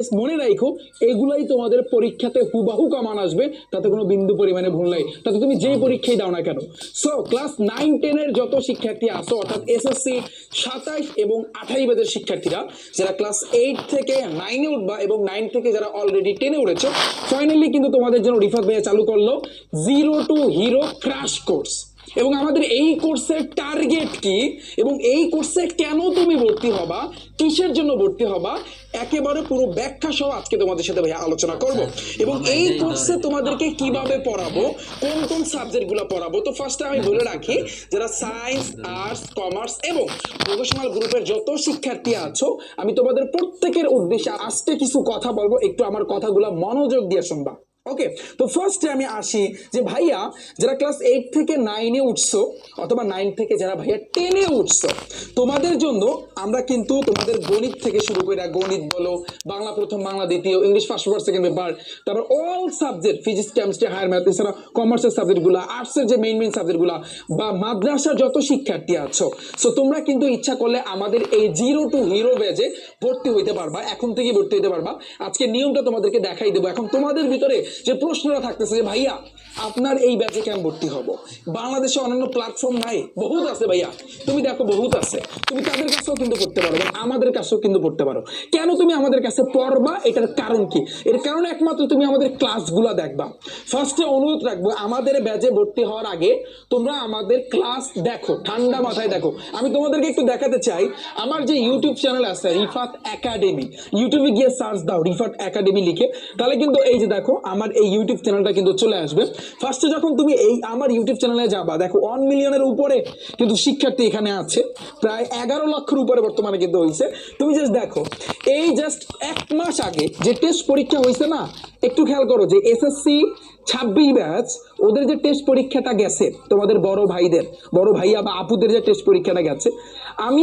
মনে রাখো এগুলাই তোমাদের পরীক্ষাতে হুবাহু কমান আসবে, তাতে কোনো বিন্দু পরিমাণে ভুল নাই। তাতে তুমি যেই পরীক্ষায় দাও না কেন। সো ক্লাস নাইন টেনের যত শিক্ষার্থী আসো, অর্থাৎ এসএসসি সাতাইশ এবং আঠাইশ বেদের শিক্ষার্থীরা, যারা ক্লাস এইট থেকে নাইনে উঠবা এবং নাইন থেকে যারা অলরেডি টেনে উঠেছে ফাইনালি কিন্তু তোমাদের জন্য রিফাত ভাইয়া চালু করল zero to hero crash course এবং আমাদের এই কোর্সের টার্গেট কি? এবং এই কোর্সে কেন তুমি ভর্তি হবা? কিসের জন্য ভর্তি হবা? একেবারে পুরো ব্যাখ্যা সহ আজকে তোমাদের সাথে ভাইয়া আলোচনা করব। এবং এই কোর্সে তোমাদেরকে কীভাবে পড়াবো? কোন কোন সাবজেক্টগুলো পড়াবো? তো ফার্স্টে আমি বলে রাখি যারা সায়েন্স আর্টস কমার্স এবং প্রফেশনাল গ্রুপের যত শিক্ষার্থী আছো আমি তোমাদের প্রত্যেকের উদ্দেশ্যে আজকে কিছু কথা বলব। একটু আমার কথাগুলো মনোযোগ দিয়ে শুনবা। ওকে তো ফার্স্টে আমি আসি যে ভাইয়া, যারা ক্লাস এইট থেকে নাইনে উঠছো, অথবা নাইন থেকে যারা ভাইয়া টেনে উঠছো, তোমাদের জন্য আমরা কিন্তু তোমাদের গণিত থেকে শুরু করে গণিত বলো, বাংলা প্রথম, বাংলা দ্বিতীয়, English first paper second paper তারপর all subject physics chemistry higher math এছাড়া কমার্সের সাবজেক্টগুলো আর্টসের যে মেইন মেইন সাবজেক্টগুলো বা মাদ্রাসার যত শিক্ষার্থী আছো সো তোমরা কিন্তু ইচ্ছা করলে আমাদের এই জিরো টু হিরো ব্যাজে ভর্তি হইতে পারবা, এখন থেকেই ভর্তি হইতে পারবা। আজকে নিয়মটা তোমাদেরকে দেখাই দেবো। এখন তোমাদের ভিতরে যে প্রশ্নটা থাকতেছে যে, ভাইয়া, আপনার এই ব্যাচে কেন ভর্তি হব? বাংলাদেশে অন্যান্য প্ল্যাটফর্ম নাই। বহুত আছে ভাইয়া। তুমি দেখো, বহুত আছে। তুমি তাদের কাছেও কিন্তু পড়তে পারো আমাদের কাছেও কিন্তু পড়তে পারো। কেন তুমি আমাদের কাছে পড়বা? এটার কারণ কি? এর কারণ একমাত্র তুমি আমাদের ক্লাসগুলো দেখবা। ফার্স্টে অনুরোধ রাখব, আমাদের ব্যাচে ভর্তি হওয়ার আগে তোমরা আমাদের ক্লাস দেখো, ঠান্ডা মাথায় দেখো। আমি তোমাদেরকে একটু দেখাতে চাই, আমার যে ইউটিউব চ্যানেল আছে, রিফাত একাডেমি ইউটিউবে গিয়ে সার্চ দাও, রিফাত একাডেমি লিখে। তাহলে কিন্তু এই যে দেখো আমার এই ইউটিউব চ্যানেলটা কিন্তু চলে আসবে। ফার্স্টে যখন তুমি এই আমার ইউটিউব চ্যানেলে যাবা, দেখো ওয়ান মিলিয়নের উপরে কিন্তু শিক্ষার্থী এখানে আছে। প্রায় এগারো লক্ষের উপরে বর্তমানে কিন্তু হয়েছে তুমি জাস্ট দেখো, এই জাস্ট এক মাস আগে যে টেস্ট পরীক্ষা হয়েছে না, একটু খেয়াল করো যে এসএসসি ছাব্বিশ ব্যাচ ওদের যে টেস্ট পরীক্ষাটা গেছে তোমাদের বড় ভাইদের, বড় ভাইয়া বা আপুদের যে টেস্ট পরীক্ষাটা গেছে, আমি